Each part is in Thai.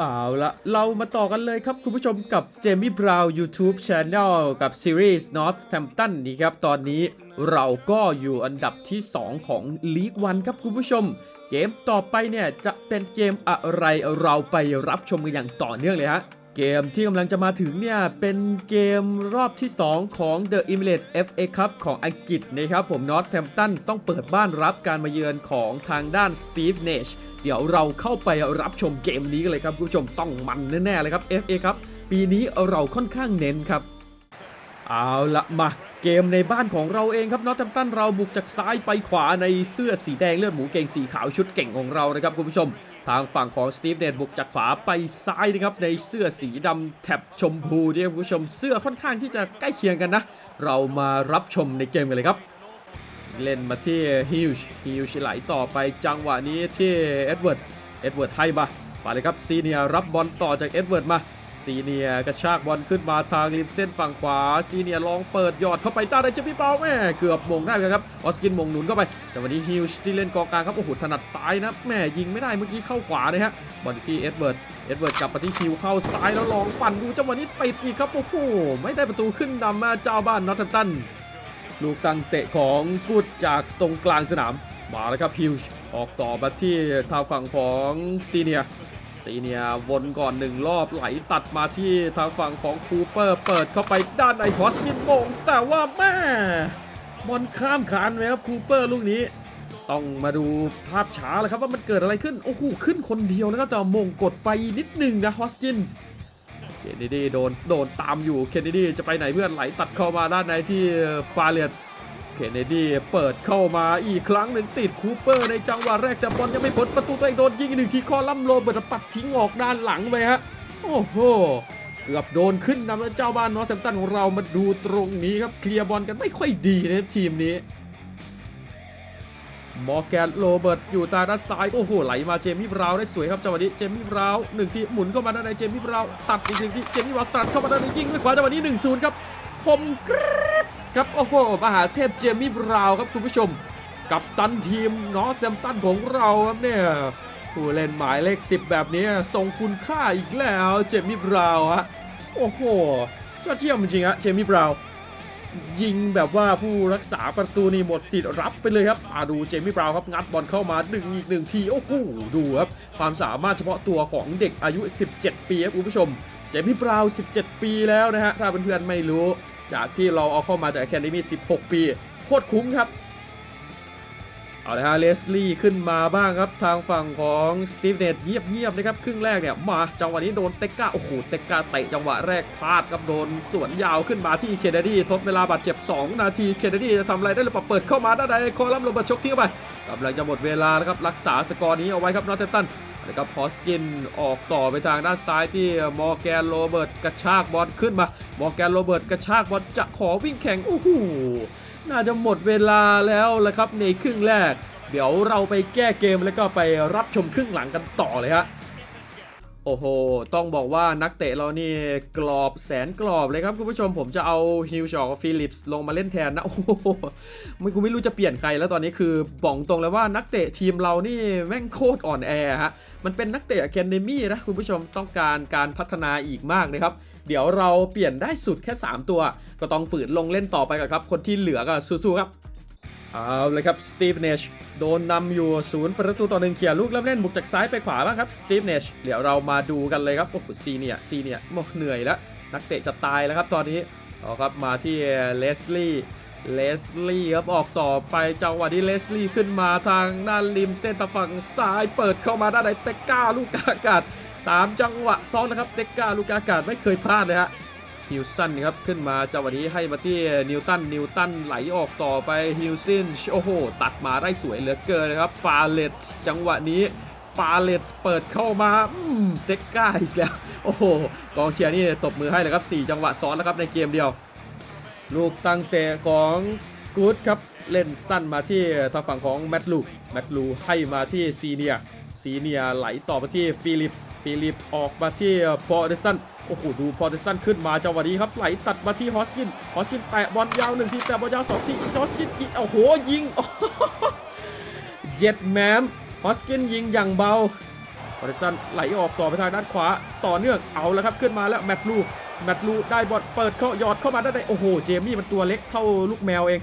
เอาละเรามาต่อกันเลยครับคุณผู้ชมกับเจมี่บราวน์ YouTube Channel กับซีรีส์ Northampton นี่ครับ ตอนนี้เราก็อยู่อันดับที่ 2 ของลีกวันครับคุณผู้ชม เกมต่อไปเนี่ย จะเป็นเกมอะไรเราไปรับชมกันอย่างต่อเนื่องเลยฮะเกมที่กำลังจะมาถึงเนี่ย เป็นเกมรอบที่ 2 ของ The Emirates FA Cup ของอังกฤษนะครับผม Northampton ต้องเปิดบ้านรับการมาเยือนของทางด้าน Steve Nash เเดี๋ยวเราเข้าไปรับชมเกมนี้กันเลยครับคุณผู้ชมต้องมันแน่ๆเลยครับ FA ครับ ปีนี้เราค่อนข้างเน้นครับ เอาละมาเกมในบ้านของเราเองครับนอตแทมตันเราบุกจากซ้ายไปขวาในเสื้อสีแดงเลือดหมูเก่งสีขาวชุดเก่งของเรานะครับคุณผู้ชม ทางฝั่งของสตีฟเดนบุกจากขวาไปซ้ายนะครับในเสื้อสีดำแถบชมพูเนี่ยคุณผู้ชมเสื้อค่อนข้างที่จะใกล้เคียงกันนะ เรามารับชมในเกมกันเลยครับ เล่นมาที่ฮิวช์ฮิวช์ไหลต่อไปจังหวะนี้ที่เอ็ดเวิร์ดเอ็ดเวิร์ดให้มามาเลยครับซีเนียรับบอลต่อจากเอ็ดเวิร์ดมาซีเนียกระชากบอลขึ้นมาทางริมเส้นฝั่งขวาซีเนียลองเปิดยอดเข้าไปด้านในเจะพี่เปาแม่เกือบมงได้เลยครับออสกินมงหนุนเข้าไปแต่วันนี้ฮิวช์ที่เล่นกองกลางครับโอ้โหถนัดซ้ายนะแม่ยิงไม่ได้เมื่อกี้เข้าขวาเลยฮะบอลที่เอ็ดเวิร์ดเอ็ดเวิร์ดกลับมาที่คิวเข้าซ้ายแล้วลองปั่นดูจังหวะนี้ไปดอีกครับโอ้โหไม่ได้ประตูขึ้นนำมาเจ้าบ้านนอตตัน ลูกตั้งเตะของกูดจากตรงกลางสนาม มาแล้วครับฮิวช์ออกต่อมาที่ทางฝั่งของซีเนียซีเนียวนก่อนหนึ่งรอบไหลตัดมาที่ทางฝั่งของคูเปอร์ เปิดเข้าไปด้านในฮอสกินมงแต่ว่าแม่บอลข้ามขานเลยครับคูเปอร์ลูกนี้ ต้องมาดูภาพช้าเลยครับว่ามันเกิดอะไรขึ้น โอ้โหขึ้นคนเดียวนะครับแต่มงกดไปนิดหนึ่งนะฮอสกิน เคนเนดีโดนโดนตามอยู่เคนเนดีจะไปไหนเพื่อนไหลตัดเข้ามาด้านในที่ฟาเลียตเคนเนดีเปิดเข้ามาอีกครั้งหนึ่งติดคูเปอร์ในจังหวะแรกแต่บอลยังไม่พ้นประตูตัวเองโดนยิงอีกหนึ่งทีคอลัมโรเบิร์ตปัดทิ้งออกด้านหลังไปฮะโอ้โหเกือบโดนขึ้นนำแล้วเจ้าบ้านนอตแทมตันของเรามาดูตรงนี้ครับเคลียร์บอลกันไม่ค่อยดีนะทีมนี้ มอร์แกนโรเบิร์ตอยู่ตาด้านซ้าย โอ้โห ไหลมาเจมี่บราวน์ได้สวยครับจังหวะนี้เจมี่บราวน์หนึ่งทีหมุนเข้ามาด้านในเจมี่บราวน์ตัดอีกหนึ่งทีเจมี่บราวตัดเข้ามาด้านในยิงด้วยขวาจังหวะนี้หนึ่งศูนย์ครับคมกริบครับโอ้โหมหาเทพเจมี่บราวน์ครับคุณผู้ชม กับตันทีมนอร์แซมตันของเราครับเนี่ยผู้เล่นหมายเลข 10 แบบนี้ทรงคุณค่าอีกแล้วเจมี่บราวน์ฮะโอ้โหยอดเยี่ยมจริงฮะเจมี่บราวน์ ยิงแบบว่าผู้รักษาประตูนี่หมดสิทธิ์รับไปเลยครับอาดูเจมี่บราวน์ครับงัดบอลเข้ามาดึงอีกหนึ่งทีโอ้โหดูครับความสามารถเฉพาะตัวของเด็กอายุ 17 ปีครับคุณผู้ชม เจมี่บราวน์17 ปีแล้วนะฮะถ้าเพื่อนๆไม่รู้ จากที่เราเอาเข้ามาจากแค a เดมี่16 ปีโคตรคุ้มครับ เอาละฮะเลสลี่ขึ้นมาบ้างครับทางฝั่งของสตีฟเนตเงียบๆนะครับครึ่งแรกเนี่ยมาจังหวะนี้โดนเตก้าโอ้โหเตก้าเตะจังหวะแรกพลาดครับโดนสวนยาวขึ้นมาที่เคนเนดีทดเวลาบาดเจ็บ 2 นาทีเคนเนดีจะทำอะไรได้หรือเปล่าเปิดเข้ามาด้านในคอลัมน์โรเบิร์ตชกทิ้งเข้าไปกำลังจะหมดเวลาแล้วครับรักษาสกอร์นี้เอาไว้ครับนอตเทมตันนะครับพอสกินออกต่อไปทางด้านซ้ายที่มอร์แกนโรเบิร์ตกระชากบอลขึ้นมามอร์แกนโรเบิร์ตกระชากบอลจะขอวิ่งแข่งโอ้โห น่าจะหมดเวลาแล้วละครับในครึ่งแรก เดี๋ยวเราไปแก้เกมแล้วก็ไปรับชมครึ่งหลังกันต่อเลยฮะโอ้โห ต้องบอกว่านักเตะเรานี่กรอบแสนกรอบเลยครับคุณผู้ชมผมจะเอาฮิวชอกับฟิลิปส์ลงมาเล่นแทนนะโอ้โหไม่กูไม่รู้จะเปลี่ยนใครแล้วตอนนี้คือบอกตรงเลยว่านักเตะทีมเรานี่แม่งโคตรอ่อนแอฮะมันเป็นนักเตะแคนเดมี่นะคุณผู้ชมต้องการการพัฒนาอีกมากนะครับ เดี๋ยวเราเปลี่ยนได้สุดแค่ 3 ตัว ก็ต้องฝืนลงเล่นต่อไปก่อนครับ คนที่เหลือก็สู้ๆครับ เอาเลยครับสตีฟเนชโดนนำอยู่ศูนย์ประตูต่อหนึ่งเขี่ยลูกแล้วเล่นบุกจากซ้ายไปขวาบ้างครับสตีฟเนชเดี๋ยวเรามาดูกันเลยครับโอ้โหซีเนียซีเนียโมดเหนื่อยแล้ว นักเตะจะตายแล้วครับตอนนี้เอาครับมาที่เลสลีย์เลสลีย์ครับออกต่อไปจังหวะที่เลสลีย์ขึ้นมาทางด้านริมเส้นตะฝั่งซ้ายเปิดเข้ามาด้านในเตก้าลูกกากัด 3 จังหวะซ้อนนะครับเต็ก้าลูกอากาศไม่เคยพลาดเลยฮะฮิวสันครับขึ้นมาจังหวะนี้ให้มาที่นิวตันนิวตันไหลออกต่อไปฮิวซินโอ้โหตัดมาได้สวยเหลือเกินนะครับฟาเลตจังหวะนี้ปาเลตเปิดเข้ามาอืมเต็กก้าอีกแล้วโอ้โหกองเชียร์นี่ตบมือให้เลยครับ 4 จังหวะซ้อนแล้วครับในเกมเดียว ลูกตั้งเตะของกูดครับ เล่นสั้นมาที่ทางฝั่งของแมตลูแมตลูให้มาที่ซีเนียซีเนียไหลต่อไปที่ฟิลิปส์ ฟิลิปออกมาที่พอเดสันโอ้โหดูพอเดสันขึ้นมาจังหวะนี้ครับไหลตัดมาที่ฮอสกินฮอสกินแตะบอลยาวหนึ่งทีแตะบอลยาวสองทีฮอสกินอีกโอ้โหยิงเจ็ดแมมฮอสกินยิงอย่างเบาพอริสันไหลออกต่อไปทางด้านขวาต่อเนื่องเอาแล้วครับขึ้นมาแล้วแมตต์ลูแมตต์ลูได้บอลเปิดเข้ายอดเข้ามาได้านในโอ้โหเจมี่มันตัวเล็กเท่าลูกแมวเอง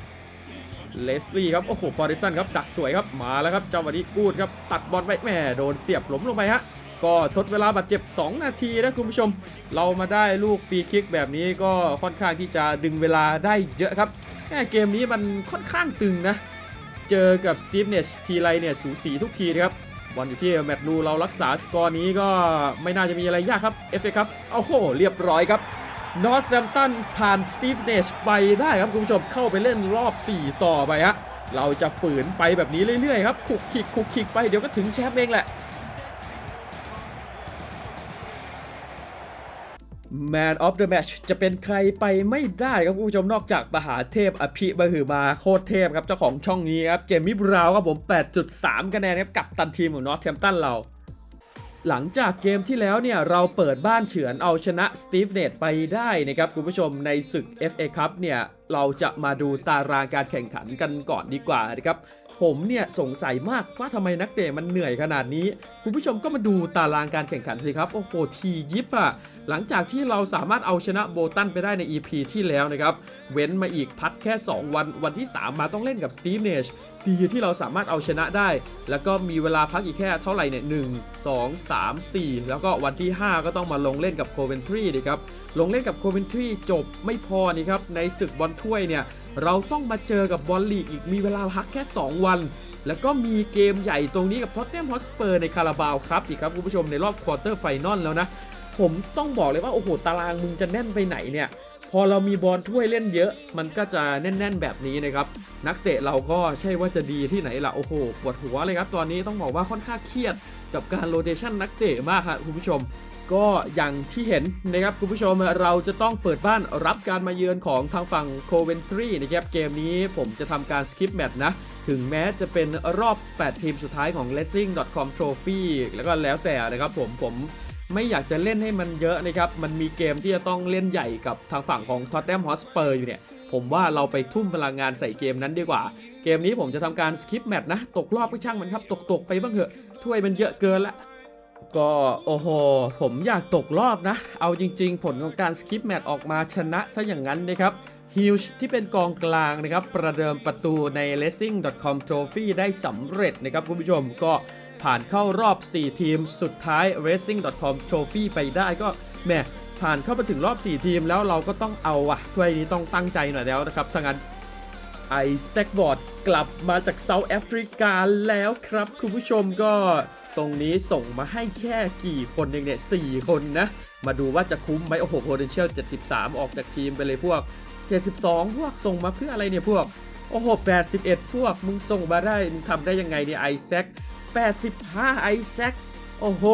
เลสลี่ครับโอ้โหฟอริสันครับดักสวยครับมาแล้วครับจังหวะนี้กูดครับตัดบอลไปแหม่โดนเสียบหลมลงไปฮะ ก็ทดเวลาบาดเจ็บ 2 นาทีนะคุณผู้ชม เรามาได้ลูกฟรีคิกแบบนี้ก็ค่อนข้างที่จะดึงเวลาได้เยอะครับแม่เกมนี้มันค่อนข้างตึงนะ เจอกับสตีฟเนชทีไรเนี่ยสูสีทุกทีนะครับบอลอยู่ที่แมตต์ลูเรารักษาสกอร์นี้ก็ไม่น่าจะมีอะไรยากครับเอฟเอครับโอ้โหเรียบร้อยครับนอร์ทแ m มตันผ่านสตีฟเนชไปได้ครับคุณผู้ชมเข้าไปเล่นรอบ 4 ต่อไปฮะเราจะฝืนไปแบบนี้เรื่อยๆครับขุกขิกขุกขิกไปเดี๋ยวก็ถึงแชมป์เองแหละ Man of the Match จะเป็นใครไปไม่ได้ครับคุณผู้ชมนอกจากมหาเทพอภิบหือมาโคตรเทพครับ เจ้าของช่องนี้ครับ เจมี่บราวครับผม 8.3 คะแนนครับกับตันทีมของนอตแ h มตันเรา หลังจากเกมที่แล้วเนี่ย เราเปิดบ้านเฉือนเอาชนะสตีฟเนตไปได้นะครับคุณผู้ชมในศึก FA Cup เนี่ย เราจะมาดูตารางการแข่งขันกันก่อนดีกว่านะครับ ผมเนี่ยสงสัยมากว่าทำไมนักเตะมันเหนื่อยขนาดนี้ คุณผู้ชมก็มาดูตารางการแข่งขันสิครับ โอ้โหทียิบอะหลังจากที่เราสามารถเอาชนะโบตันไปได้ใน EP ที่แล้วนะครับ เว้นมาอีกพักแค่ 2 วันวันที่ 3 มาต้องเล่นกับสตีฟเนชดีที่เราสามารถเอาชนะได้ แล้วก็มีเวลาพักอีกแค่เท่าไหร่เนี่ยหนึ่งสองสามสี่แล้วก็วันที่ 5 ก็ต้องมาลงเล่นกับโคเวนทรีนะครับลงเล่นกับโคเวนทรีจบไม่พอนี่ครับในศึกบอลถ้วยเนี่ย เราต้องมาเจอกับบอลลีกอีกมีเวลาพักแค่ 2 วัน แล้วก็มีเกมใหญ่ตรงนี้กับท็อตแนมฮอสเปอร์ในคาราบาวครับอีกครับคุณผู้ชมในรอบควอเตอร์ไฟนอลแล้วนะ ผมต้องบอกเลยว่า โอ้โห ตารางมึงจะแน่นไปไหนเนี่ย พอเรามีบอลถ้วยเล่นเยอะ มันก็จะแน่น ๆ แบบนี้นะครับ นักเตะเราก็ใช่ว่าจะดีที่ไหนล่ะโอ้โหปวดหัวเลยครับตอนนี้ต้องบอกว่าค่อนข้างเครียดกับการโรเตชันนักเตะมากครับคุณผู้ชม ก็อย่างที่เห็นนะครับคุณผู้ชมเราจะต้องเปิดบ้านรับการมาเยือนของทางฝั่งโคเวนทรีนะครับเกมนี้ผมจะทำการสคิปแมตช์นะ ถึงแม้จะเป็นรอบ 8 ทีมสุดท้ายของ Racing.com Trophy แล้วก็แล้วแต่นะครับผมผมไม่อยากจะเล่นให้มันเยอะนะครับ มันมีเกมที่จะต้องเล่นใหญ่กับทางฝั่งของ Tottenham Hotspur อยู่เนี่ย ผมว่าเราไปทุ่มพลังงานใส่เกมนั้นดีกว่า เกมนี้ผมจะทำการสคิปแมตช์นะ ตกรอบก็ช่างมันครับตกตก ๆ ไปบ้างเถอะ ถ้วยมันเยอะเกินละ ก็โอ้โห ผมอยากตกรอบนะ เอาจริงๆ ผลของการสคิปแมตช์ออกมาชนะซะอย่างนั้นนะครับฮิลช์ที่เป็นกองกลางนะครับ ประเดิมประตูใน racing.com trophy ได้สำเร็จนะครับคุณผู้ชมก็ผ่านเข้ารอบ 4 ทีมสุดท้าย racing.com trophy ไปได้ก็แหมผ่านเข้ามาถึงรอบ 4 ทีมแล้วเราก็ต้องเอาอะถ้วยนี้ต้องตั้งใจหน่อยแล้วนะครับถ้างั้นไอแซกบอร์ดกลับมาจากเซาท์แอฟริกาแล้วครับคุณผู้ชมก็ ตรงนี้ส่งมาให้แค่กี่คนเองเนี่ย4คนนะ มาดูว่าจะคุ้มไหมโอ้โห potential 73 ออกจากทีมไปเลยพวก 72 พวกส่งมาเพื่ออะไรเนี่ยพวก โอ้โห 81 พวกมึงส่งมาได้ มึงทำได้ยังไงเนี่ยไอแซก85 ไอแซกโอ้โห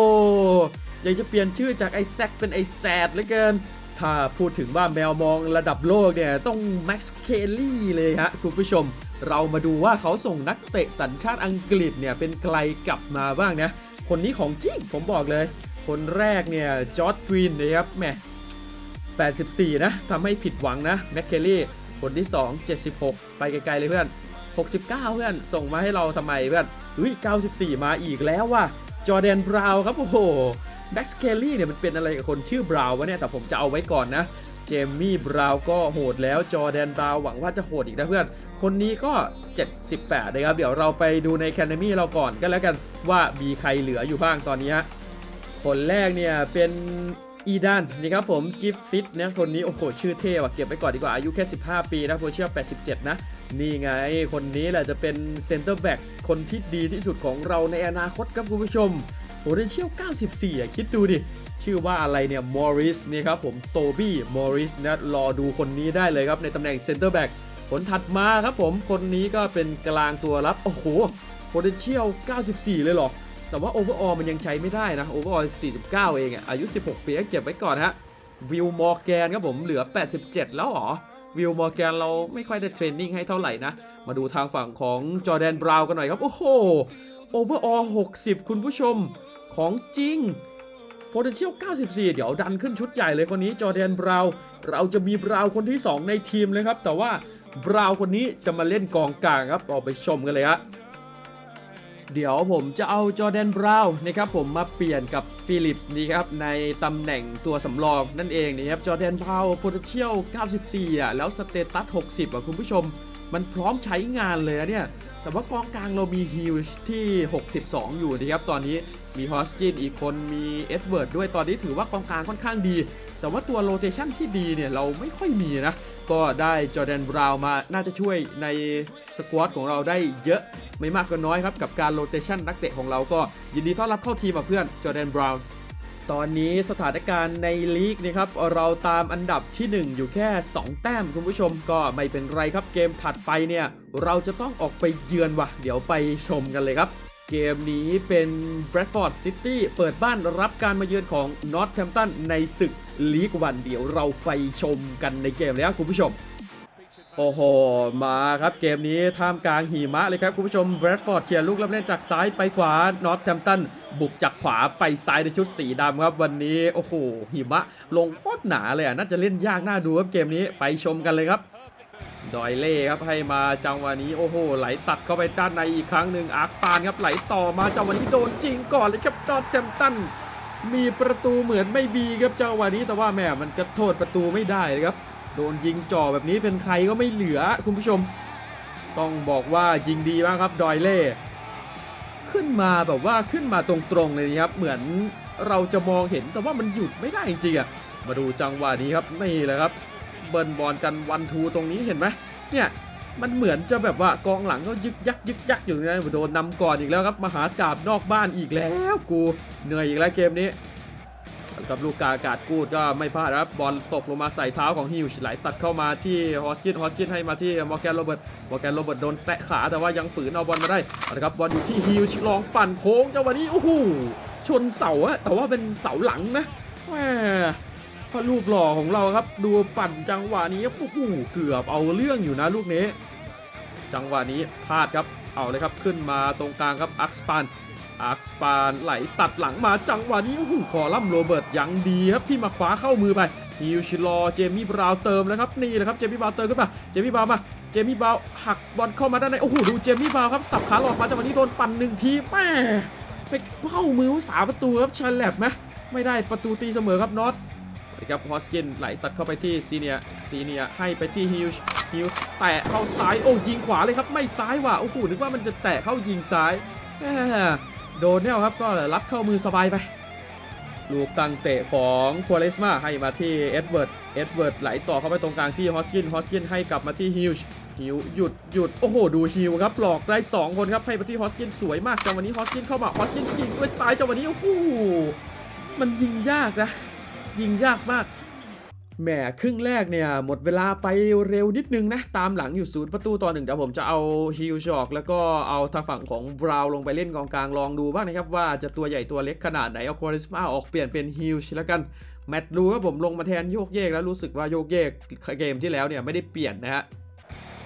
อยากจะเปลี่ยนชื่อจากไอแซกเป็นไอแซดเหลือเกิน ถ้าพูดถึงว่าแมวมองระดับโลกเนี่ย ต้องแม็กซ์เคลลี่เลยฮะคุณผู้ชม เรามาดูว่าเขาส่งนักเตะสัญชาติอังกฤษเนี่ยเป็นใครกลับมาบ้างนะ คนนี้ของจริงผมบอกเลย คนแรกเนี่ยจอร์ดกรีนนะครับแหม84 นะทำให้ผิดหวังนะแม็กเคลลี่คนที่ 2 76 ไปไกลๆเลยเพื่อน 69 เพื่อน ส่งมาให้เราทำไมเพื่อนอุ้ย94 มาอีกแล้วว่ะจอร์แดนบราวน์ครับโอ้โหแบ็กสเคลลี่เนี่ยมันเป็นอะไรกับคนชื่อบราวน์วะเนี่ยแต่ผมจะเอาไว้ก่อนนะ จมมี่บราวก็โหดแล้วจอแดนบราวหวังว่าจะโหดอีกนะเพื่อน คนนี้ก็ 78 นะครับ เดี๋ยวเราไปดูในแคนมี่เราก่อนก็แล้วกันว่ามีใครเหลืออยู่บ้างตอนนี้ฮะคนแรกเนี่ยเป็นอีดานนี่ครับผมกิฟฟิตเนี่ยคนนี้โอ้โหชื่อเท่ว่ะเก็บไปก่อนดีกว่าอายุแค่ 15 ปีนะโพเชีย87 นะ นี่ไง คนนี้แหละจะเป็นเซนเตอร์แบ็กคนที่ดีที่สุดของเราในอนาคตครับคุณผู้ชมโหเรเชียล94อะคิดดูดิ ชื่อว่าอะไรเนี่ยมอริสนี่ครับผมโตบี้มอริสนะรอดูคนนี้ได้เลยครับ ในตำแหน่งเซนเตอร์แบ็กผลถัดมาครับผมคนนี้ก็เป็นกลางตัวรับ โอ้โห potential 94 เลยเหรอ แต่ว่า overall มันยังใช้ไม่ได้นะ overall 49 เองอะอายุ 16 ปีก็เก็บไว้ก่อนฮะวิลมอร์แกนครับผมเหลือ 87 แล้วหรอวิลมอร์แกนเราไม่ค่อยได้เทรนนิ่งให้เท่าไหร่นะ มาดูทางฝั่งของจอแดนบราวน์กันหน่อยครับ โอ้โห overall 60 คุณผู้ชมของจริง potential 94 เดี๋ยวดันขึ้นชุดใหญ่เลยคนนี้จอแดนบราว์เราจะมีบราว์คนที่ 2 ในทีมเลยครับ แต่ว่าบราว์คนนี้จะมาเล่นกองกลางครับออกไปชมกันเลยฮะเดี๋ยวผมจะเอาจอแดนบราวน์นะครับผมมาเปลี่ยนกับฟิลิปส์นี่ครับในตำแหน่งตัวสำรองนั่นเองนะครับจอแดนบราวน์ potential 94 อะ แล้วสเตตัส 60 อะ คุณผู้ชม มันพร้อมใช้งานเลยนะเนี่ย แต่ว่ากองกลางเรามีฮิลที่ 62 อยู่นะครับ ตอนนี้มีฮอสกินอีกคนมีเอ็ดเวิร์ดด้วยตอนนี้ถือว่ากองกลางค่อนข้างดี แต่ว่าตัวโรเตชันที่ดีเนี่ยเราไม่ค่อยมีนะ ก็ได้จอร์แดนบราวน์มาน่าจะช่วยในสควอตของเราได้เยอะไม่มากก็น้อยครับ กับการโรเตชันนักเตะของเราก็ยินดีต้อนรับเข้าทีมมาเพื่อนจอร์แดนบราวน์ ตอนนี้สถานการณ์ในลีกนะครับเราตามอันดับที่ 1 อยู่แค่ 2 แต้มคุณผู้ชมก็ไม่เป็นไรครับเกมถัดไปเนี่ยเราจะต้องออกไปเยือนวะเดี๋ยวไปชมกันเลยครับ เกมนี้เป็น Bradford City เปิดบ้านรับการมาเยือนของ Northampton ในศึกลีกวันเดี๋ยวเราไปชมกันในเกมเลยครับคุณผู้ชม โอ้โห มาครับเกมนี้ท่ามกลางหิมะเลยครับ คุณผู้ชมแบรดฟอร์ดเคลียร์ลูกรับเล่นจากซ้ายไปขวานอตแทมตันบุกจากขวาไปซ้ายในชุดสีดำครับ วันนี้โอ้โหหิมะลงโคตรหนาเลยอะน่าจะเล่นยากน่าดูครับเกมนี้ไปชมกันเลยครับ ดอยเล่ครับให้มาจังหวะนี้โอ้โห ไหลตัดเข้าไปด้านในอีกครั้งหนึ่งอาร์คปานครับไหลต่อมาจังหวะนี้โดนจริงก่อนเลยครับนอตแทมตันมีประตูเหมือนไม่มีครับจังหวะนี้แต่ว่าแหมมันก็โทษประตูไม่ได้เลยครับ โดนยิงจ่อแบบนี้เป็นใครก็ไม่เหลือคุณผู้ชม ต้องบอกว่ายิงดีมากครับดอยเล่ ขึ้นมาแบบว่าขึ้นมาตรงๆเลยนะครับ เหมือนเราจะมองเห็นแต่ว่ามันหยุดไม่ได้จริงๆอะมาดูจังหวะนี้ครับนี่แหละครับ เบิร์นบอลกันวันทูตรงนี้เห็นไหมเนี่ยมันเหมือนจะแบบว่ากองหลังก็ยึกยักยึกยักอยู่นะโดนนำก่อนอีกแล้วครับมหากราบนอกบ้านอีกแล้ว กูเหนื่อยอีกแล้วเกมนี้ กับลูกกาอากาศกูดก็ไม่พลาดครับบอลตกลงมาใส่เท้าของฮิวช์ไหลตัดเข้ามาที่ฮอสกินฮอสกินให้มาที่มอร์แกนโรเบิร์ตมอร์แกนโรเบิร์ตโดนแตะขาแต่ว่ายังฝืนเอาบอลมาได้เอาละครับบอลอยู่ที่ฮิวช์ลองปั่นโค้งจังหวะนี้โอ้โหชนเสาอะแต่ว่าเป็นเสาหลังนะแหมพอรูปหล่อของเราครับ ดูปั่นจังหวะนี้โอ้โหเกือบเอาเรื่องอยู่นะลูกนี้ จังหวะนี้พลาดครับเอาเลยครับขึ้นมาตรงกลางครับอักสปาน อาร์คสปานไหลตัดหลังมาจังหวะนี้โอ้โหคอลัมโรเบิร์ตยังดีครับที่มาคว้าเข้ามือไปฮิวชิลอเจมี่บราวน์เติมแล้วครับนี่แหละครับเจมี่บราวน์เติมขึ้นมาเจมี่บราวน์มาเจมี่บราวน์หักบอลเข้ามาด้านในโอ้โหดูเจมี่บราวน์ครับสับขาหลอกมาจังหวะนี้โดนปั่นหนึ่งทีแม่ไปเข้ามือสาประตูครับชันแลบไหมไม่ได้ประตูตีเสมอครับน็อตครับฮอสกินไหลตัดเข้าไปที่ซีเนียซีเนียให้ไปที่ฮิวฮิวแตะเข้าซ้ายโอ้ยิงขวาเลยครับไม่ซ้ายว่ะโอ้โหนึกว่ามันจะแตะเข้ายิงซ้าย โดนเนี่ยครับก็รับเข้ามือสบายไป ลูกตั้งเตะของควอเลสมาให้มาที่เอ็ดเวิร์ด เอ็ดเวิร์ดไหลต่อเข้าไปตรงกลางที่ฮอสกิน ฮอสกินให้กลับมาที่ฮิวช์ฮิวหยุดหยุดโอ้โห ดูฮิวครับหลอกได้ 2 คนครับให้มาที่ฮอสกินสวยมากจังวันนี้ฮอสกินเข้ามาฮอสกินยิงด้วยซ้ายจังวันนี้โอ้โหมันยิงยากนะยิงยากมาก แหมครึ่งแรกเนี่ย หมดเวลาไปเร็วนิดนึงนะ ตามหลังอยู่ศูนย์ประตูต่อหนึ่งเดี๋ยวผมจะเอาฮิวชอก แล้วก็เอาทางฝั่งของบราวลงไปเล่นกองกลางลองดูบ้างนะครับ ว่าจะตัวใหญ่ตัวเล็กขนาดไหน เอาควอริสมาออกเปลี่ยนเป็นฮิวชแล้วกัน แมตต์ดูว่าผมลงมาแทนโยกเยกแล้วรู้สึกว่าโยกเยกเกมที่แล้วเนี่ยไม่ได้เปลี่ยนนะฮะ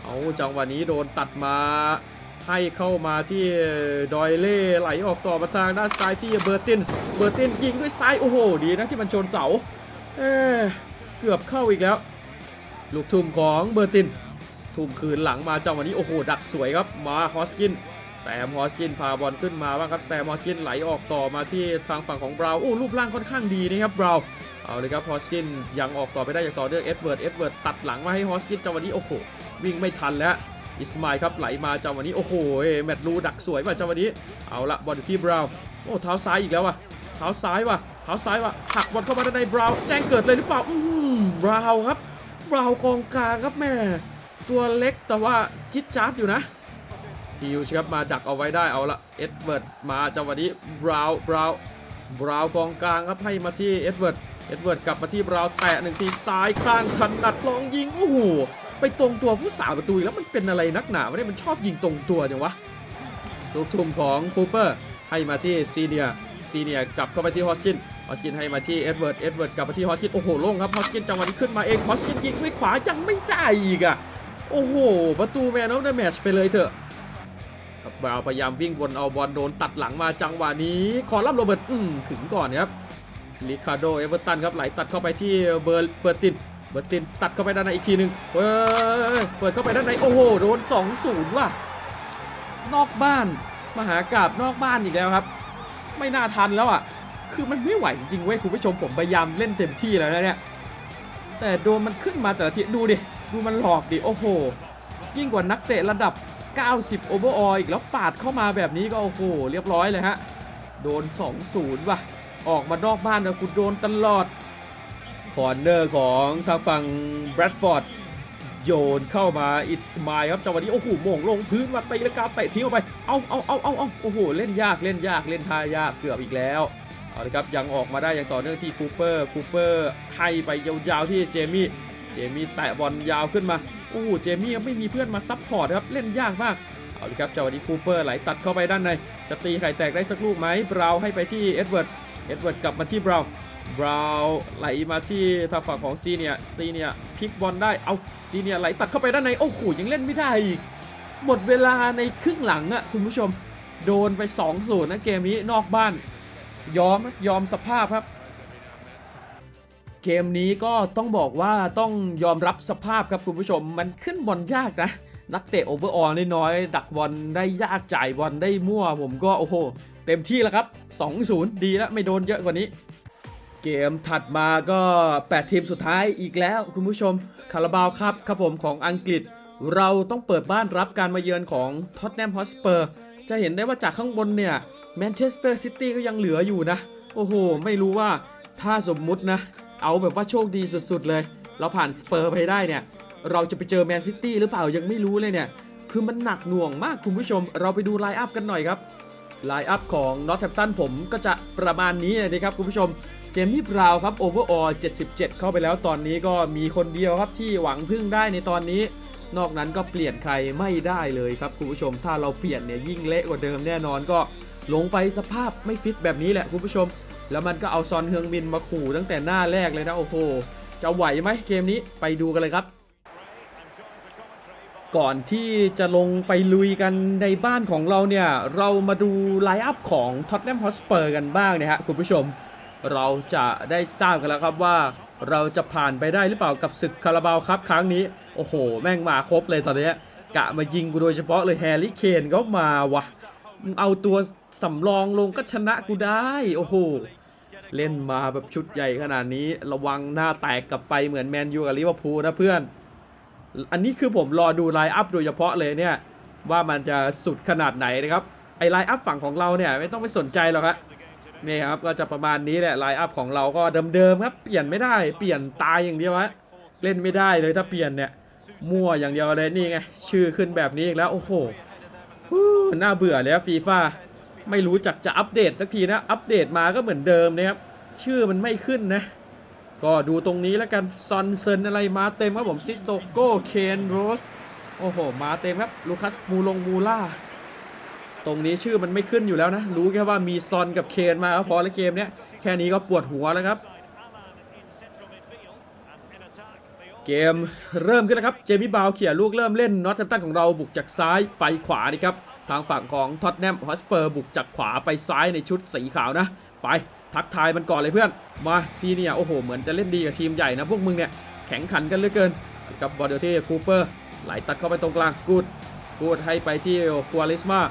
เอาจังหวะนี้โดนตัดมาให้เข้ามาที่ดอยเล่ไหลออกต่อมาทางด้านซ้ายที่เบอร์ตินเบอร์ตินยิงด้วยซ้ายโอ้โห ดีนะที่มันชนเสา เอ เกือบเข้าอีกแล้ว ลูกทุ่มของเบอร์ติน ทุ่มคืนหลังมาจังหวะนี้โอ้โหดักสวยครับมาฮอสกินแซมฮอสกินพาบอลขึ้นมาบ้างครับแซมฮอสกินไหลออกต่อมาที่ทางฝั่งของบราวน์โอ้รูปร่างค่อนข้างดีนะครับบราวน์เอาเลยครับฮอสกินยังออกต่อไปได้อย่างต่อเนื่องเอ็ดเวิร์ดเอ็ดเวิร์ดตัดหลังมาให้ฮอสกินจังหวะนี้โอ้โหวิ่งไม่ทันแล้วอิสมาอิลครับไหลมาจังหวะนี้โอ้โหแมตต์ลูดักสวยมาจังหวะนี้เอาละบอลที่บราวน์โอ้เท้าซ้ายอีกแล้ววะเท้าซ้ายว่ะเท้าซ้ายว่ะหักบอลเข้ามาด้านในบราวน์แจ้งเกิดเลยหรือเปล่าอื บราวครับบราวน์กองกลางครับแม่ตัวเล็กแต่ว่าจิตจัดอยู่นะฮิวชครับมาดักเอาไว้ได้เอาละเอ็ดเวิร์ดมาจังหวะนี้บราวน์บราวน์บราวน์กองกลางครับให้มาที่เอ็ดเวิร์ดเอ็ดเวิร์ดกลับมาที่บราวน์แตะหนึ่งทีซ้ายข้างถนัดลองยิงโอ้โหไปตรงตัวผู้สาประตูแล้วมันเป็นอะไรนักหนาวะเนี่ยมันชอบยิงตรงตัวจังวะลูกทุ่มของคูเปอร์ให้มาที่ซีเนีย ซีเนียกลับเข้าไปที่ฮอสกินฮอสกินให้มาที่เอ็ดเวิร์ดเอ็ดเวิร์ดกลับมาที่ฮอสกินโอ้โหโล่งครับฮอสกินจังหวะนี้ขึ้นมาเองฮอสกินยิงด้วยขวายังไม่ได้อีกอะโอ้โห ประตูแมนเอาเดแมชไปเลยเถอะกับบราวพยายามวิ่งวนเอาบอลโดนตัดหลังมาจังหวะนี้คอลัมโรเบิร์ตอืมถึงก่อนครับลิคาโดเอเวอร์ตันครับไหลตัดเข้าไปที่เบอร์เบอร์ตินเบอร์ตินตัดเข้าไปด้านในอีกทีหนึ่งเฮ้ยเปิดเข้าไปด้านในโอ้โหโดน2-0ว่ะนอกบ้านมหากราบนอกบ้านอีกแล้วครับ ไม่น่าทันแล้วอะ คือมันไม่ไหวจริงๆเว้ยคุณผู้ชมผมพยายามเล่นเต็มที่แล้วนะเนี่ย แต่โดนมันขึ้นมาแต่ละทีดูดิ ดูมันหลอกดิ โอ้โห ยิ่งกว่านักเตะระดับ 90 โอเวอร์อออีกแล้วปาดเข้ามาแบบนี้ก็โอ้โห เรียบร้อยเลยฮะ โดน 2-0 ว่ะ ออกมานอกบ้านแล้วกูโดนตลอดคอร์เนอร์ของทางฝั่งแบรดฟอร์ด โยนเข้ามาอิสมายครับจังหวะนี้โอ้โหมงลงพื้นมาตีล้วกาเตะทิ้งออกไปเอาเอาเอาเอาเอาโอ้โหเล่นยากเล่นยากเล่นท่ายากเกือบอีกแล้วเอาละครับยังออกมาได้อย่างต่อเนื่องที่คูเปอร์คูเปอร์ให้ไปยาวๆที่เจมี่เจมี่แตะบอลยาวขึ้นมาโอ้โหเจมี่ไม่มีเพื่อนมาซับพอร์ตครับเล่นยากมากเอาละครับจังหวะนี้คูเปอร์ไหลตัดเข้าไปด้านในจะตีไข่แตกได้สักลูกไหมบราวให้ไปที่เอ็ดเวิร์ด เอ็ดเวิร์ดกลับมาที่บราว์บราว์ไหลมาที่ทางฝั่งของซีเนียซีเนียพลิกบอลได้ เอาซีเนียไหลตัดเข้าไปด้านใน โอ้โห ยังเล่นไม่ได้อีก หมดเวลาในครึ่งหลังอะคุณผู้ชม โดนไป2อศูนย์นะเกมนี้นอกบ้าน ยอมยอมสภาพครับ เกมนี้ก็ต้องบอกว่าต้องยอมรับสภาพครับคุณผู้ชม มันขึ้นบอลยากนะ นักเตะโอเวอร์ออลน้อย ดักบอลได้ยากจ่ายบอลได้มั่ว ผมก็โอ้โห เต็มที่แล้วครับ 2-0 ดีแล้วไม่โดนเยอะกว่านี้ เกมถัดมาก็ 8 ทีมสุดท้ายอีกแล้วคุณผู้ชมคาราบาวครับครับผมของอังกฤษ เราต้องเปิดบ้านรับการมาเยือนของท็อตแนมฮอสเปอร์จะเห็นได้ว่าจากข้างบนเนี่ยแมนเชสเตอร์ซิตี้ก็ยังเหลืออยู่นะ โอ้โห ไม่รู้ว่าถ้าสมมุตินะ เอาแบบว่าโชคดีสุดๆเลย เราผ่านสเปอร์ไปได้เนี่ย เราจะไปเจอแมนซิตี้หรือเปล่ายังไม่รู้เลยเนี่ย คือมันหนักหน่วงมากคุณผู้ชม เราไปดูไลน์อัพกันหน่อยครับ ไลน์อัพของนอตแ a มตันผมก็จะประมาณนี้นะครับคุณผู้ชม เจมี่บราวครับโอเวอร์ออ77 เข้าไปแล้วตอนนี้ก็มีคนเดียวครับที่หวังพึ่งได้ในตอนนี้ นอกนั้นก็เปลี่ยนใครไม่ได้เลยครับคุณผู้ชม ถ้าเราเปลี่ยนเนี่ยยิ่งเละกว่าเดิมแน่นอนก็ลงไปสภาพไม่ฟิตแบบนี้แหละคุณผู้ชม แล้วมันก็เอาซอนเฮืองมินมาขู่ตั้งแต่หน้าแรกเลยนะโอ้โหจะไหวไหมเกมนี้ไปดูกันเลยครับ ก่อนที่จะลงไปลุยกันในบ้านของเราเนี่ย เรามาดูไลน์อัพของท็อตแนมฮอสเปอร์กันบ้างนะฮะคุณผู้ชม เราจะได้ทราบกันแล้วครับว่า เราจะผ่านไปได้หรือเปล่ากับศึกคาราบาวครับครั้งนี้ โอ้โห แม่งมาครบเลยตอนนี้กะมายิงกูโดยเฉพาะเลยแฮร์รี่เคนก็มาวะเอาตัวสำรองลงก็ชนะกูได้ โอ้โห เล่นมาแบบชุดใหญ่ขนาดนี้ระวังหน้าแตกกลับไปเหมือนแมนยูกับลิเวอร์พูลนะเพื่อน อันนี้คือผมรอดูไลน์อัพโดยเฉพาะเลยเนี่ย ว่ามันจะสุดขนาดไหนนะครับ ไอไลน์อัพฝั่งของเราเนี่ยไม่ต้องไปสนใจหรอกครับนี่ครับก็จะประมาณนี้แหละไลน์อัพของเราก็เดิมๆครับ เปลี่ยนไม่ได้เปลี่ยนตายอย่างเดียวฮะเล่นไม่ได้เลยถ้าเปลี่ยนเนี่ยมั่วอย่างเดียวเลยนี่ไงชื่อขึ้นแบบนี้อีกแล้วโอ้โหฮู้น่าเบื่อแล้วฟีฟ่าไม่รู้จักจะอัปเดตสักทีนะอัปเดตมาก็เหมือนเดิมนะครับชื่อมันไม่ขึ้นนะ ก็ดูตรงนี้แล้วกันซอนเซนอะไรมาเต็มครับผมซิโซโก้เคนโรสโอ้โห มาเต็มครับลูคัสมูลงมูล่า ตรงนี้ชื่อมันไม่ขึ้นอยู่แล้วนะ รู้แค่ว่ามีซอนกับเคนมาพอแล้วเกมเนี้ยแค่นี้ก็ปวดหัวแล้วครับ เกมเริ่มขึ้นแล้วครับเจมี่บาวเขี่ยลูกเริ่มเล่นนอตแทมตันของเราบุกจากซ้ายไปขวานี่ครับทางฝั่งของท็อตแนมฮอสเปอร์บุกจากขวาไปซ้ายในชุดสีขาวนะ ไป ทักทายมันก่อนเลยเพื่อน มาซีเนียโอ้โห เหมือนจะเล่นดีกับทีมใหญ่นะพวกมึงเนี่ย แข่งขันกันเหลือเกิน กับบอลเดลเทคูเปอร์ ไหลตัดเข้าไปตรงกลาง กูด กูดให้ไปที่กัวลิสมา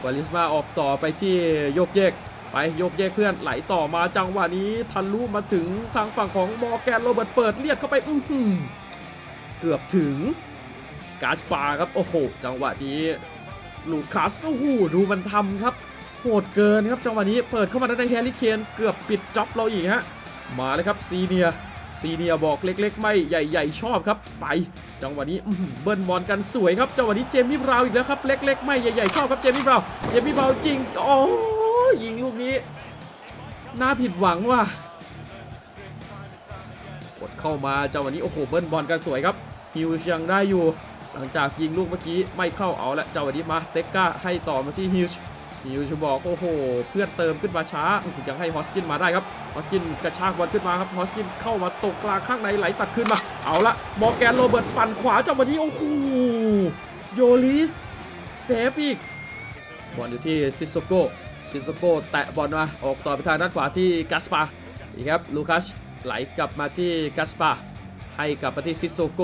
กัวลิสมาออกต่อไปที่โยกเยก ไปโยกเยกเพื่อน ไหลต่อมาจังหวะนี้ทะลุมาถึงทางฝั่งของมอแกนโรเบิร์ตเปิดเลียดเข้าไป อื้อหือเกือบถึงกาสปาครับ โอ้โห จังหวะนี้ลูคัส โอ้โห ดูมันทำครับ โหดเกินครับจังหวะนี้เปิดเข้ามาได้แฮร์รี่เคนเกือบปิดจ็อบเราอีกฮะมาเลยครับซีเนียซีเนียบอกเล็ก ๆ ไม่ใหญ่ ๆ ชอบครับ ไปจังหวะนี้เบิ้ลบอลกันสวยครับจังหวะนี้เจมี่บราวอีกแล้วครับเล็ก ๆ ไม่ใหญ่ๆชอบครับเจมี่บราวเจมี่บราวจริงโอ้ยยิงลูกนี้น่าผิดหวังว่ะกดเข้ามาจังหวะนี้โอ้โหเบิ้ลบอลกันสวยครับฮิวยังได้อยู่ หลังจากยิงลูกเมื่อกี้ไม่เข้าเอาละจังหวะนี้มาเต็กก้าให้ต่อมาที่ฮิว ชฮิวชบอกโอ้โห เพื่อนเติมขึ้นมาช้ายังให้ฮอสกินมาได้ครับฮอสกินกระชากบอลขึ้นมาครับฮอสกินเข้ามาตกกลางข้างในไหลตัดขึ้นมา เอาละมอร์แกนโรเบิร์ตปั่นขวาจังหวะนี้โอ้โหโยลิสเซฟอีกบอลอยู่ที่ซิสโซโกซิสโซโกแตะบอลมาออกต่อไปทางด้านขวาที่กัสปาอีกครับลูคัสไหลกลับมาที่กัสปาให้กลับมาที่ซิสโซโก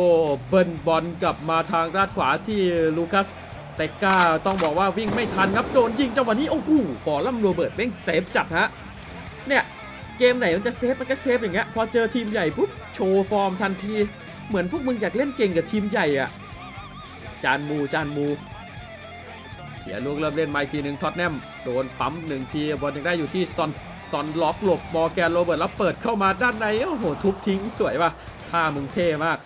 เบิ้ลบอลกลับมาทางด้านขวาที่ลูคัส แต่ก้าต้องบอกว่าวิ่งไม่ทันครับโดนยิงจังหวะนี้โอ้โหฟอร์ลัมโรเบิร์ตแม่งเซฟจัดฮะเนี่ยเกมไหนมันจะเซฟมันก็เซฟอย่างเงี้ยพอเจอทีมใหญ่ปุ๊บโชว์ฟอร์มทันทีเหมือนพวกมึงอยากเล่นเก่งกับทีมใหญ่อะจานมูจานมูเขียลูกเริ่มเล่นไมาอีกทีหนึ่งท็อตแนมโดนปั๊มหนึ่งทีบอลยังได้อยู่ที่ซอนซอนล็อกหลบมอแกนโรเบิร์ตแล้วเปิดเข้ามาด้านในโอ้โหทุบทิ้งสวยว่ะท่ามึงเท่มาก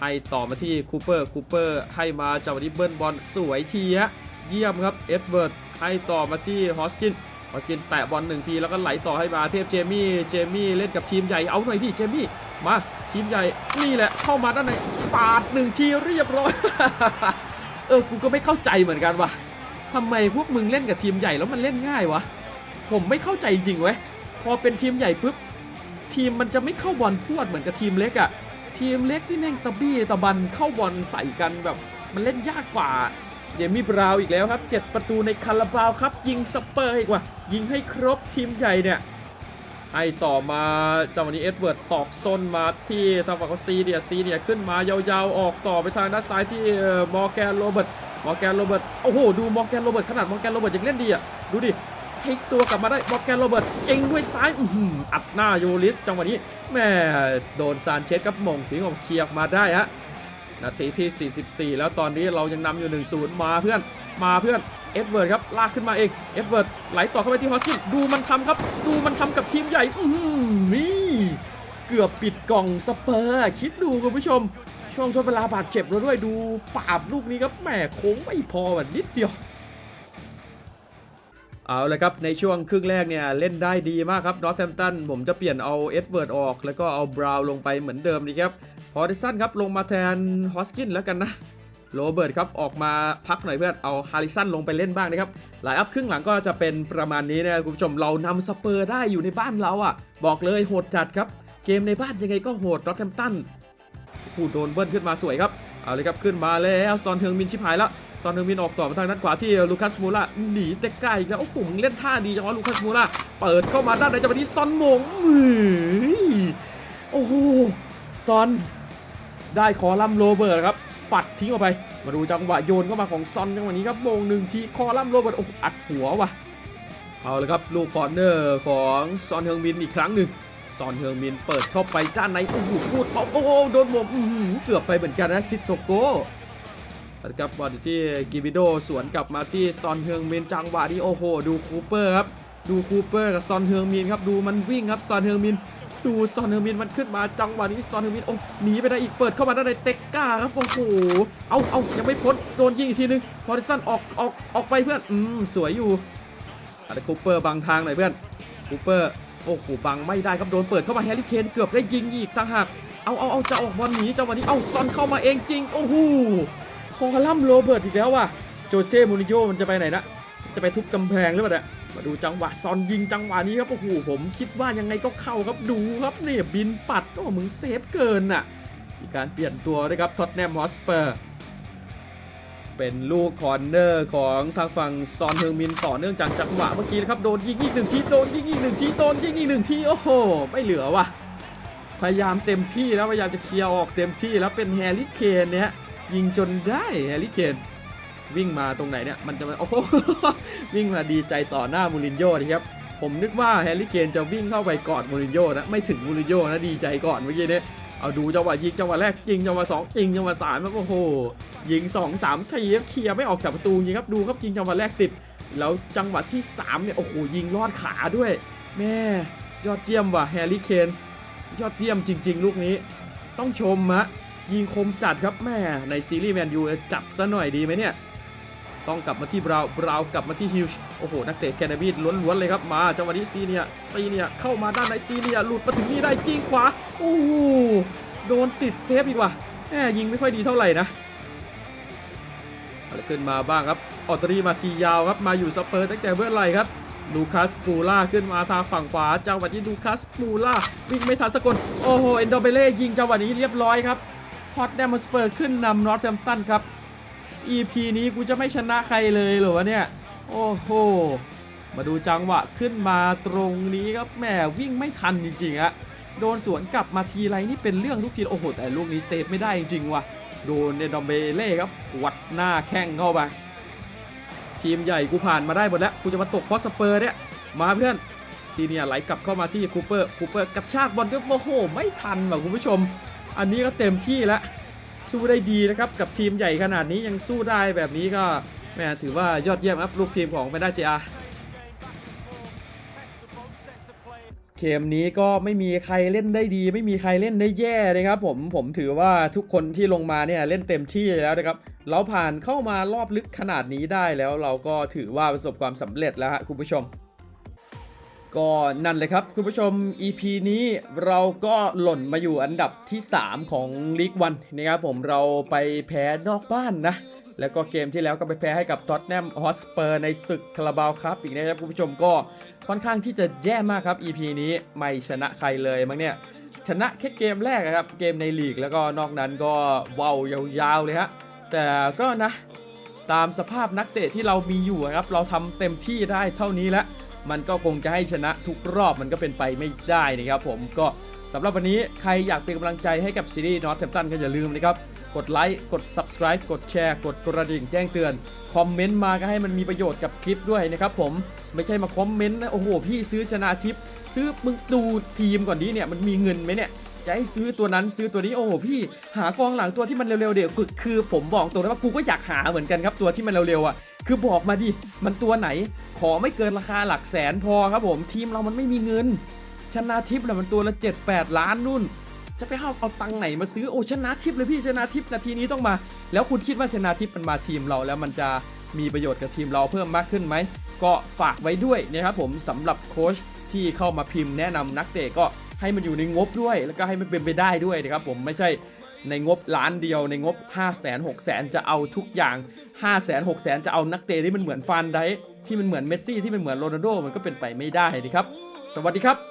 ให้ต่อมาที่คูเปอร์คูเปอร์ให้มาจากวันนี้เบิร์นบอลสวยทีฮะเยี่ยมครับเอ็ดเวิร์ดให้ต่อมาที่ฮอสกินฮอสกินแตะบอลหนึ่งทีแล้วก็ไหลต่อให้มาเทพเจมี่เจมี่เล่นกับทีมใหญ่เอาหน่อยพี่เจมี่มาทีมใหญ่นี่แหละเข้ามาด้านในปาดหนึ่งทีเรียบร้อยเออกูก็ไม่เข้าใจเหมือนกันว่ะทำไมพวกมึงเล่นกับทีมใหญ่แล้วมันเล่นง่ายวะผมไม่เข้าใจจริงเว้ยพอเป็นทีมใหญ่ปุ๊บทีมมันจะไม่เข้าบอลพวดเหมือนกับทีมเล็กอะ ทีมเล็กที่แม่งตะบี้ตะบันเข้าบอลใส่กันแบบมันเล่นยากกว่าเยมี่บราวอีกแล้วครับ 7 ประตูในคาราบาวครับ ยิงสเปอร์อีกว่า ยิงให้ครบทีมใหญ่เนี่ยให้ต่อมาจังหวะนี้เอ็ดเวิร์ดตอกส้นมาที่ทางฝั่งของซีเดียซีเดียขึ้นมายาวๆ ออกต่อไปทางด้านซ้ายที่มอร์แกนโรเบิร์ตมอร์แกนโรเบิร์ตโอ้โห ดูมอร์แกนโรเบิร์ตขนาดมอร์แกนโรเบิร์ตยังเล่นดีอะ ดูดิ พลิกตัวกลับมาได้มอร์แกนโรเบิร์ตยิงด้วยซ้ายอื้อหืออัดหน้าโยลิสจังหวะนี้แม่โดนซานเชสกับมงทิ้งออกเคลียร์ออกมาได้ฮะนาทีที่ 44 แล้วตอนนี้เรายังนำอยู่ 1-0 มาเพื่อนมาเพื่อนเอ็ดเวิร์ดครับลากขึ้นมาเองเอ็ดเวิร์ดไหลต่อเข้าไปที่ฮอสกินดูมันทำครับ ดูมันทำกับทีมใหญ่อื้อหือนี่เกือบปิดกล่องสเปอร์คิดดูคุณผู้ชม ช่วงทดเวลาบาดเจ็บแล้วด้วยดูปาบลูกนี้ครับแหมโค้งไม่พอแบบนิดเดียว เอาเลยครับในช่วงครึ่งแรกเนี่ยเล่นได้ดีมากครับนอตแ a มตันผมจะเปลี่ยนเอาเอ็ดเวิร์ดออก แล้วก็เอาบราวน์ลงไปเหมือนเดิมดีครับพอดิสันครับลงมาแทนฮอสกินแล้วกันนะโรเบิร์ตครับออกมาพักหน่อยเพื่อนเอาฮาริสันลงไปเล่นบ้างนะครับไลน์อัพครึ่งหลังก็จะเป็นประมาณนี้นะคุณผู้ชมเรานำสเปอร์ได้อยู่ในบ้านเราอะ บอกเลยโหดจัดครับ เกมในบ้านยังไงก็โหดนอตแ a มตันผู้โดนเบิ้ลขึ้นมาสวยครับ เอาเลยครับขึ้นมาแล้วซอนเทืองมินชิพายแล้วซอนเทอร์มินออกต่อมาทางด้านขวาที่ลูคัสมูล่าหนีแต่ไกลอีกแล้วโอ้โหเล่นท่าดีจังวะลูคัสมูล่าเปิดเข้ามาด้านในจังหวะนี้ซอนมงเฮ้ยโอ้โหซอนได้คอลัมโรเบิร์ตครับปัดทิ้งออกไป มาดูจังหวะโยนเข้ามาของซอนจังหวะนี้ครับโมงหนึ่งทีคอลัมโรเบิร์ตโอ้หอัดหัวว่ะเอาเลยครับลูกคอร์เนอร์ของซอนเฮงมินอีกครั้งหนึ่ง ซอนเฮืองมินเปิดเข้าไปด้านในโอ้โหพูดตบโอ้โหโดนหมวกอื้อหือเกือบไปเหมือนกันนะซิสโซโกนะครับบอลที่กิบิโดสวนกลับมาที่ซอนเฮืองมินจังหวะที่โอ้โห ดูคูเปอร์ครับดูคูเปอร์กับซอนเฮืองมินครับดูมันวิ่งครับซอนเฮืองมินดูซอนเฮืองมินมันขึ้นมาจังหวะนี้ซอนเฮืองมินโอ้หนีไปได้อีกเปิดเข้ามาด้านในเต็กก้าครับโอ้โหเอาเอายังไม่พ้นโดนยิงอีกทีนึงพอริสันออกออกออกไปเพื่อนอืมสวยอยู่แต่คูเปอร์บังทางหน่อยเพื่อนคูเปอร์ โอ้โหบังไม่ได้ครับโดนเปิดเข้ามาแฮร์รี่เคนเกือบได้ยิงอีกต่างหากเอาเอาเอาจะออกบอลหนีจังหวะนี้เอาซอนเข้ามาเองจริง โอ้โหคอลัมโรเบิร์ตอีกแล้วว่ะโจเซ่มูริโญ่มันจะไปไหนนะจะไปทุบกำแพงหรือเปล่าเนี่ยมาดูจังหวะซอนยิงจังหวะนี้ครับโอ้โหผมคิดว่ายังไงก็เข้าครับดูครับเนี่ยบินปัดโอ้มึงเซฟเกินน่ะมีการเปลี่ยนตัวด้วยครับท็อตแนมฮอสเปอร์ เป็นลูกคอร์เนอร์ของทางฝั่งซอนเฮงมินต่อเนื่องจากจังหวะเมื่อกี้นะครับโดนยิงอีกหนึ่งทีโดนยิงอีกหนึ่งทีโดนยิงอีกหนึ่งทีโอ้โหไม่เหลือว่ะพยายามเต็มที่แล้วพยายามจะเคลียร์ออกเต็มที่แล้วเป็นแฮร์รี่เคนเนี่ยยิงจนได้แฮร์รี่เคนวิ่งมาตรงไหนเนี่ยมันจะมาโอ้โหวิ่งมาดีใจต่อหน้ามูรินโญ่นะครับผมนึกว่าแฮร์รี่เคนจะวิ่งเข้าไปกอดมูรินโญ่นะไม่ถึงมูรินโญ่นะดีใจก่อนเมื่อกี้เนี่ย เอาดูจังหวะยิงจังหวะแรกยิงจังหวะสองยิงจังหวะสามครับโอ้โหยิงสองสามทีครับเคลียร์ไม่ออกจากประตูยิงครับดูครับยิงจังหวะแรกติด แล้วจังหวะที่สามเนี่ยโอ้โหยิงลอดขาด้วย แม่ยอดเยี่ยมว่ะแฮร์รี่เคนยอดเยี่ยมจริง ๆ ลูกนี้ ต้องชมฮะยิงคมจัดครับแม่ในซีรีส์แมนยูจับซะหน่อยดีไหมเนี่ย ต้องกลับมาที่บราวบราวกลับมาที่ฮิวช์โอ้โห นักเตะแคนาบีดล้วนๆเลยครับ มาจังหวะนี้ซีเนียซีเนียเข้ามาด้านในซีเนียหลุดมาถึงนี่ได้จริงขวาโอ้โหโดนติดเซฟอีกว่ะแหมยิงไม่ค่อยดีเท่าไหร่นะอะไรขึ้นมาบ้างครับออตรีมาซียาวครับมาอยู่สเปอร์ตั้งแต่เมื่อไหร่ครับลูคัสปูล่าขึ้นมาทางฝั่งขวาจังหวะที่ลูคัสปูล่าวิ่งไม่ทันสกลโอ้โหเอนโดเบเล่ยิงจังหวะนี้เรียบร้อยครับฮอตแดมสเปอร์ขึ้นนำนอตแฮมตันครับ EP นี้กูจะไม่ชนะใครเลยเหรอวะเนี่ย โอ้โห มาดูจังหวะขึ้นมาตรงนี้ครับแหมวิ่งไม่ทันจริงๆอะโดนสวนกลับมาทีไรนี่เป็นเรื่องทุกทีโอ้โห แต่ลูกนี้เซฟไม่ได้จริงๆว่ะ โดนเนดอมเบเล่ครับวัดหน้าแข้งเข้าไปทีมใหญ่กูผ่านมาได้หมดแล้วกูจะมาตกเพราะสเปอร์เนี่ยมาเพื่อนซีเนียไหลกลับเข้ามาที่คูเปอร์คูเปอร์กระชากบอลก็โอ้โห ไม่ทันว่ะคุณผู้ชม อันนี้ก็เต็มที่แล้ว สู้ได้ดีนะครับ กับทีมใหญ่ขนาดนี้ยังสู้ได้แบบนี้ก็แหม่ถือว่ายอดเยี่ยมครับลูกทีมของแมนด้าเจอาเกมนี้ก็ไม่มีใครเล่นได้ดี ไม่มีใครเล่นได้แย่นะครับผมผมถือว่าทุกคนที่ลงมาเนี่ยเล่นเต็มที่แล้วนะครับเราผ่านเข้ามารอบลึกขนาดนี้ได้แล้วเราก็ถือว่าประสบความสำเร็จแล้วฮะคุณผู้ชม ก็นั่นเลยครับ คุณผู้ชม EP นี้เราก็หล่นมาอยู่อันดับที่ 3 ของลีกวันนะครับผมเราไปแพ้นอกบ้านนะ แล้วก็เกมที่แล้วก็ไปแพ้ให้กับท็อตแนมฮอตสเปอร์ในศึกคาราบาวครับอีกนะครับคุณผู้ชมก็ค่อนข้างที่จะแย่มากครับ EP นี้ไม่ชนะใครเลยมั้งเนี่ยชนะแค่เกมแรกอะครับเกมในลีกแล้วก็นอกนั้นก็เว้ายาวๆเลยฮะแต่ก็นะตามสภาพนักเตะที่เรามีอยู่ครับเราทำเต็มที่ได้เท่านี้แล้ว มันก็คงจะให้ชนะทุกรอบมันก็เป็นไปไม่ได้นะครับผมก็สำหรับวันนี้ใครอยากเป็นกำลังใจให้กับซีรีส์นอตเทมตันก็อย่าลืมนะครับ กดไลค์ กด subscribe กดแชร์ กดกระดิ่งแจ้งเตือน คอมเมนต์มาก็ให้มันมีประโยชน์กับคลิปด้วยนะครับผม ไม่ใช่มาคอมเมนต์นะ โอ้โห พี่ซื้อชนะทิป ซื้อมึงดูทีมก่อนดีเนี่ย มันมีเงินไหมเนี่ย จะให้ซื้อตัวนั้นซื้อตัวนี้โอ้โหพี่หากองหลังตัวที่มันเร็วๆเดี๋ยวคือผมบอกตรงนะว่ากูก็อยากหาเหมือนกันครับตัวที่มันเร็วๆอะคือบอกมาดิมันตัวไหน ขอไม่เกินราคาหลักแสนพอครับผมทีมเรามันไม่มีเงิน ชนะทิปแหละมันตัวละ 7-8 ล้านนู่น จะไปเอาเอาตังไหนมาซื้อโอ้ชนะทิปเลยพี่ชนะทิปนาทีนี้ต้องมา แล้วคุณคิดว่าชนะทิปมันมาทีมเราแล้วมันจะมีประโยชน์กับทีมเราเพิ่มมากขึ้นไหมก็ฝากไว้ด้วยนะครับผมสำหรับโค้ชที่เข้ามาพิมพ์แนะนำนักเตะก็ ให้มันอยู่ในงบด้วย แล้วก็ให้มันเป็นไปได้ด้วยนะครับผมไม่ใช่ในงบล้านเดียวในงบ 5 0 0 0 0 0 6 0 0 0 0จะเอาทุกอย่าง 5 0 0 0 0 0 6 0 0 0 จะเอานักเตะที่มันเหมือนฟานไดที่มันเหมือนเมสซี่ที่มันเหมือนโรนัลโดมันก็เป็นไปไม่ได้นะครับ สวัสดีครับ